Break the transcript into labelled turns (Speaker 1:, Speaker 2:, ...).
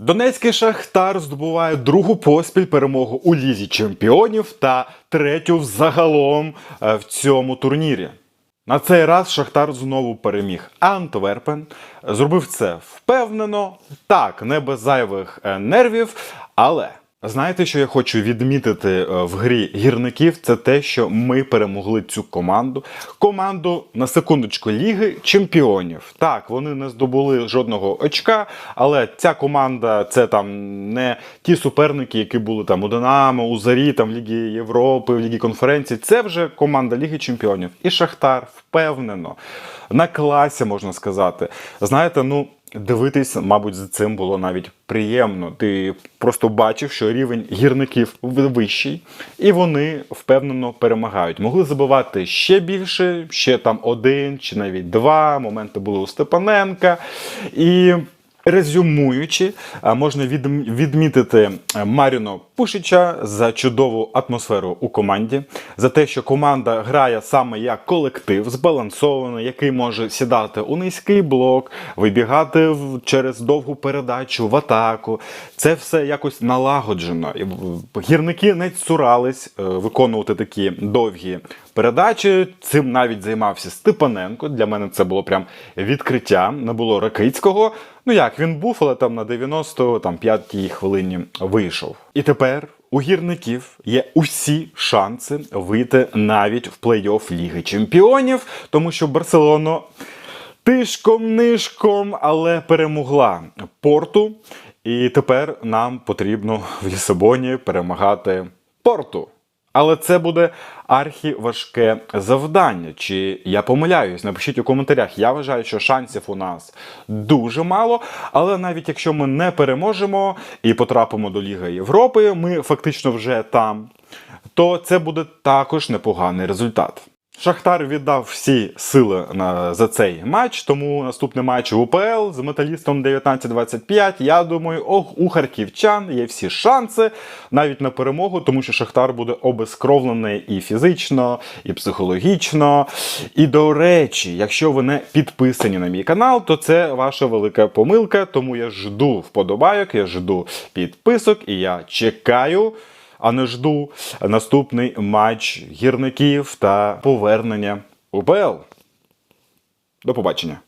Speaker 1: Донецький Шахтар здобуває другу поспіль перемогу у Лізі Чемпіонів та третю взагалом е, в цьому турнірі. На цей раз Шахтар знову переміг Антверпен. Зробив це впевнено, так, не без зайвих е, нервів, але. Знаєте, що я хочу відмітити е, в грі гірників? Це те, що ми перемогли цю команду. Команду на секундочку Ліги Чемпіонів. Так, вони не здобули жодного очка, але ця команда це там не ті суперники, які були там у Динамо, у Зарі, там в Лігі Європи, в Лігі конференцій. Це вже команда Ліги Чемпіонів. І Шахтар впевнено на класі можна сказати. Знаєте, ну. Дивитись, мабуть, за цим було навіть приємно. Ти просто бачив, що рівень гірників вищий, і вони впевнено перемагають. Могли забивати ще більше, ще там один чи навіть два. Моменти були у Степаненка. І резюмуючи, можна відм- відмітити Маріно Пушича за чудову атмосферу у команді, за те, що команда грає саме як колектив, збалансований, який може сідати у низький блок, вибігати в- через довгу передачу в атаку. Це все якось налагоджено. Гірники не цурались е, виконувати такі довгі передачі. Цим навіть займався Степаненко. Для мене це було прям відкриття. Не було Ракицького. Ну як він був, але там на 95-й хвилині вийшов. І тепер у гірників є усі шанси вийти навіть в плей-офф Ліги Чемпіонів, тому що Барселона тишком нишком, але перемогла порту. І тепер нам потрібно в Лісабоні перемагати порту. Але це буде архіважке завдання. Чи я помиляюсь? Напишіть у коментарях. Я вважаю, що шансів у нас дуже мало. Але навіть якщо ми не переможемо і потрапимо до Ліги Європи, ми фактично вже там, то це буде також непоганий результат. Шахтар віддав всі сили на, за цей матч, тому наступний матч УПЛ з металістом 19-25. Я думаю, ох, у харківчан є всі шанси навіть на перемогу, тому що Шахтар буде обезкровлений і фізично, і психологічно. І до речі, якщо ви не підписані на мій канал, то це ваша велика помилка. Тому я жду вподобайок, я жду підписок і я чекаю а не жду наступний матч гірників та повернення УПЛ. До побачення.